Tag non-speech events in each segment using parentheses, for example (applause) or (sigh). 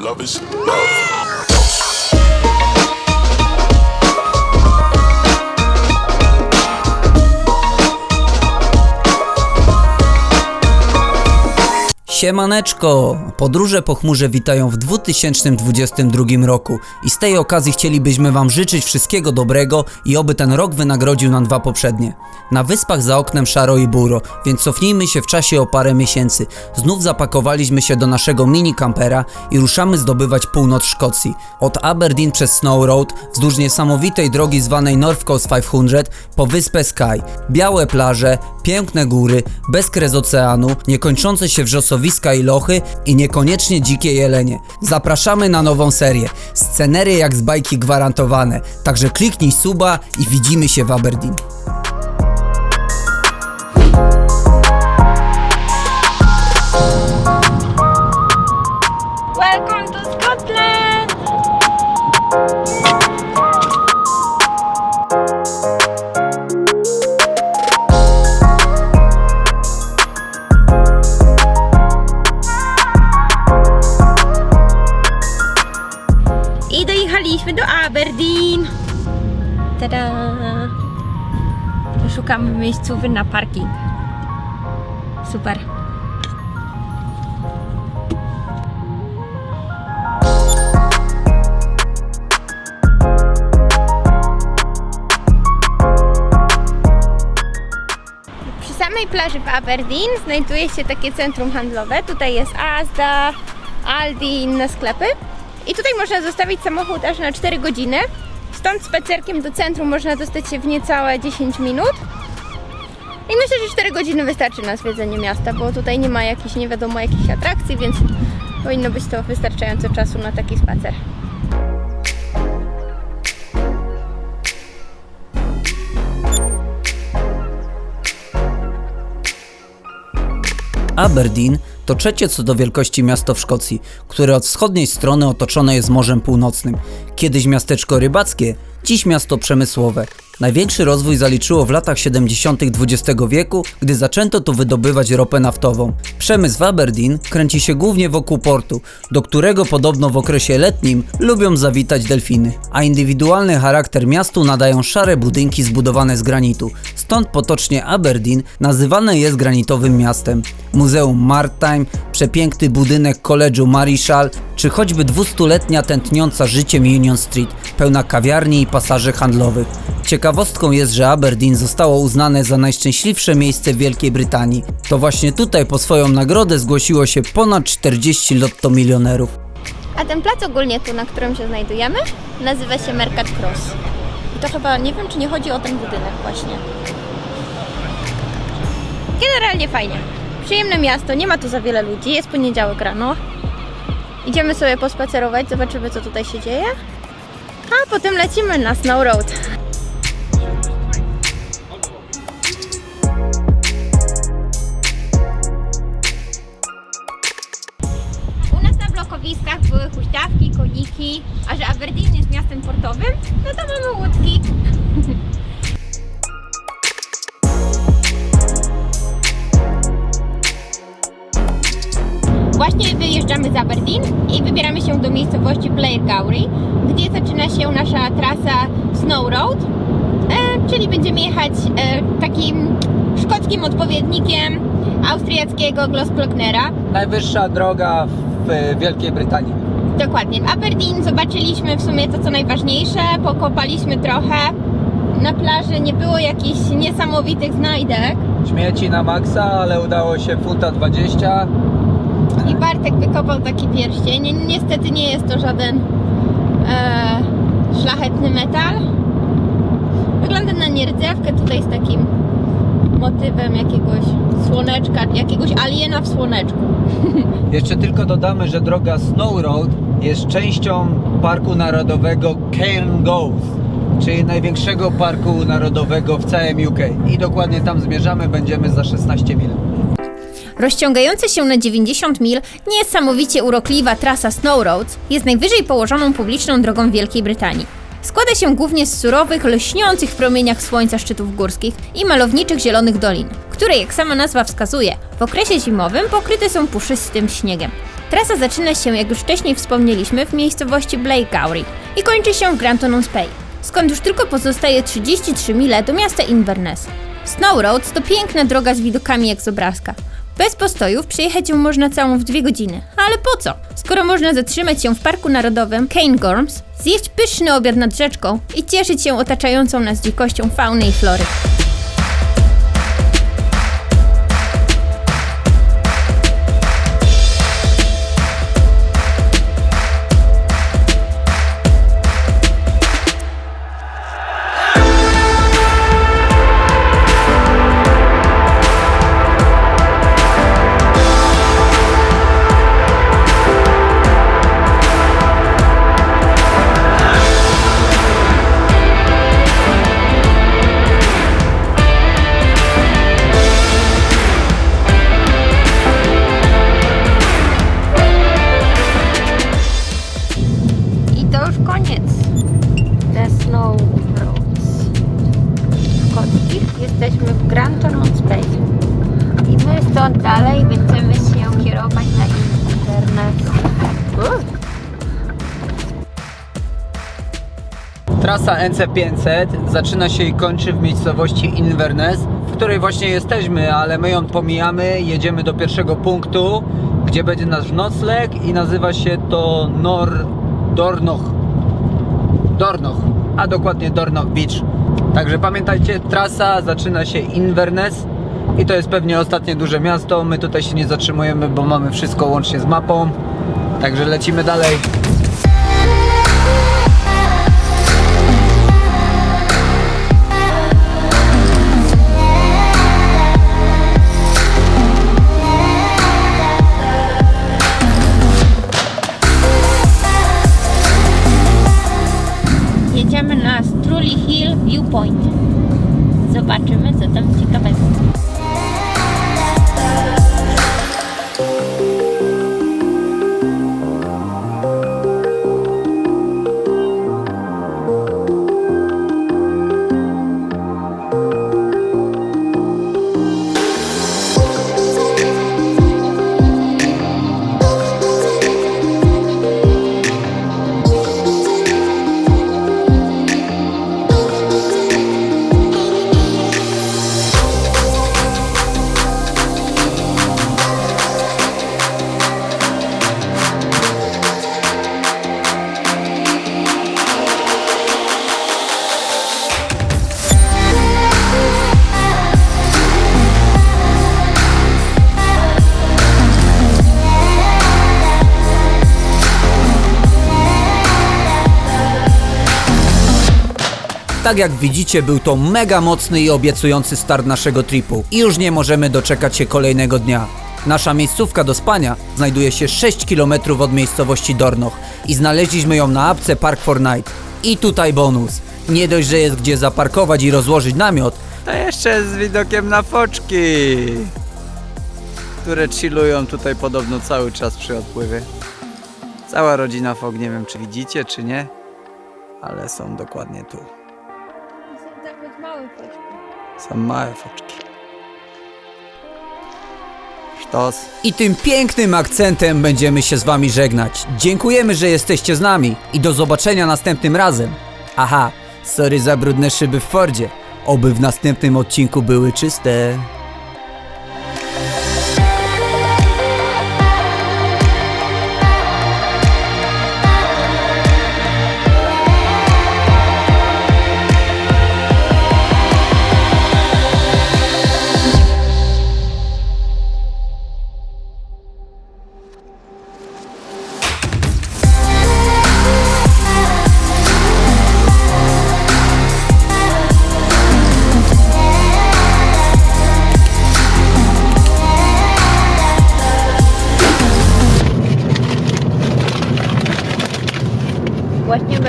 Love is love. Siemaneczko! Podróże po chmurze witają w 2022 roku i z tej okazji chcielibyśmy Wam życzyć wszystkiego dobrego i oby ten rok wynagrodził nam dwa poprzednie. Na wyspach za oknem szaro i buro, więc cofnijmy się w czasie o parę miesięcy. Znów zapakowaliśmy się do naszego mini kampera i ruszamy zdobywać północ Szkocji. Od Aberdeen przez Snow Road, wzdłuż niesamowitej drogi zwanej North Coast 500 po wyspę Skye. Białe plaże, piękne góry, bezkres oceanu, niekończące się i lochy i niekoniecznie dzikie jelenie. Zapraszamy na nową serię. Scenery jak z bajki gwarantowane. Także kliknij suba i widzimy się w Aberdeen. Aberdeen. Tada! Szukamy miejscówy na parking. Super. Przy samej plaży w Aberdeen znajduje się takie centrum handlowe. Tutaj jest Asda, Aldi i inne sklepy. I tutaj można zostawić samochód aż na 4 godziny. Stąd spacerkiem do centrum można dostać się w niecałe 10 minut. I myślę, że 4 godziny wystarczy na zwiedzenie miasta, bo tutaj nie ma jakichś nie wiadomo jakich atrakcji, więc powinno być to wystarczająco czasu na taki spacer. Aberdeen to trzecie co do wielkości miasto w Szkocji, które od wschodniej strony otoczone jest Morzem Północnym. Kiedyś miasteczko rybackie, dziś miasto przemysłowe. Największy rozwój zaliczyło w latach 70. XX wieku, gdy zaczęto tu wydobywać ropę naftową. Przemysł w Aberdeen kręci się głównie wokół portu, do którego podobno w okresie letnim lubią zawitać delfiny. A indywidualny charakter miastu nadają szare budynki zbudowane z granitu. Stąd potocznie Aberdeen nazywane jest granitowym miastem. Muzeum Maritime, przepiękny budynek College'u Marischal, czy choćby 200-letnia tętniąca życiem Union Street, pełna kawiarni i pasaży handlowych. Ciekawostką jest, że Aberdeen zostało uznane za najszczęśliwsze miejsce w Wielkiej Brytanii. To właśnie tutaj po swoją nagrodę zgłosiło się ponad 40 lotto milionerów. A ten plac ogólnie tu, na którym się znajdujemy, nazywa się Mercat Cross. I to chyba, nie wiem czy nie chodzi o ten budynek właśnie. Generalnie fajnie. Przyjemne miasto, nie ma tu za wiele ludzi, jest poniedziałek rano. Idziemy sobie pospacerować, zobaczymy co tutaj się dzieje. A potem lecimy na Snow Road. A że Aberdeen jest miastem portowym, no to mamy łódki. Właśnie wyjeżdżamy z Aberdeen i wybieramy się do miejscowości Blair Gowrie, gdzie zaczyna się nasza trasa Snow Road, e, czyli będziemy jechać e, takim szkockim odpowiednikiem austriackiego Glossglocknera. Najwyższa droga w e, Wielkiej Brytanii. Dokładnie. W Aberdeen zobaczyliśmy w sumie to, co najważniejsze. Pokopaliśmy trochę. Na plaży nie było jakichś niesamowitych znajdek. Śmieci na maksa, ale udało się funta 20. I Bartek wykopał taki pierścień. Ni- Niestety nie jest to żaden e, szlachetny metal. Wygląda na nierdzewkę tutaj z takim motywem jakiegoś słoneczka, jakiegoś aliena w słoneczku. (laughs) Jeszcze tylko dodamy, że droga Snow Road jest częścią Parku Narodowego Cairngorms, czyli największego parku narodowego w całym UK. I dokładnie tam zmierzamy, będziemy za 16 minut. Rozciągająca się na 90 mil, niesamowicie urokliwa trasa Snow Roads jest najwyżej położoną publiczną drogą Wielkiej Brytanii. Składa się głównie z surowych, lśniących w promieniach słońca szczytów górskich i malowniczych zielonych dolin, które, jak sama nazwa wskazuje, w okresie zimowym pokryte są puszystym śniegiem. Trasa zaczyna się, jak już wcześniej wspomnieliśmy, w miejscowości Blakeaury i kończy się w Grantonon Spey, skąd już tylko pozostaje 33 mile do miasta Inverness. Snow Roads to piękna droga z widokami jak z obrazka. Bez postojów przejechać ją można całą w dwie godziny. Ale po co? Skoro można zatrzymać się w Parku Narodowym Cairngorms, zjeść pyszny obiad nad rzeczką i cieszyć się otaczającą nas dzikością fauny i flory. Trasa NC500 zaczyna się i kończy w miejscowości Inverness, w której właśnie jesteśmy, ale my ją pomijamy. Jedziemy do pierwszego punktu, gdzie będzie nasz nocleg i nazywa się to Nor Dornoch. Dornoch, a dokładnie Dornoch Beach. Także pamiętajcie, trasa zaczyna się Inverness i to jest pewnie ostatnie duże miasto. My tutaj się nie zatrzymujemy, bo mamy wszystko łącznie z mapą. Także lecimy dalej. Tak jak widzicie, był to mega mocny i obiecujący start naszego tripu i już nie możemy doczekać się kolejnego dnia. Nasza miejscówka do spania znajduje się 6 km od miejscowości Dornoch i znaleźliśmy ją na apce Park for Night. I tutaj bonus. Nie dość, że jest gdzie zaparkować i rozłożyć namiot, To jeszcze z widokiem na foczki, które chillują tutaj podobno cały czas przy odpływie. Cała rodzina fok, nie wiem czy widzicie, czy nie, ale są dokładnie tu. Są małe foczki. Sztos. I tym pięknym akcentem będziemy się z wami żegnać. Dziękujemy, że jesteście z nami i do zobaczenia następnym razem. Aha, sorry za brudne szyby w Fordzie. Oby w następnym odcinku były czyste.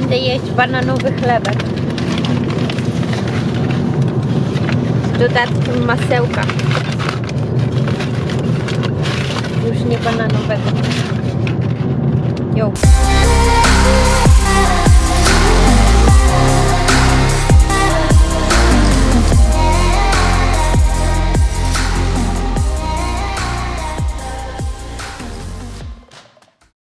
Będę jeść bananowy chlebek. Z dodatkiem masełka. Już nie bananowego. Jo.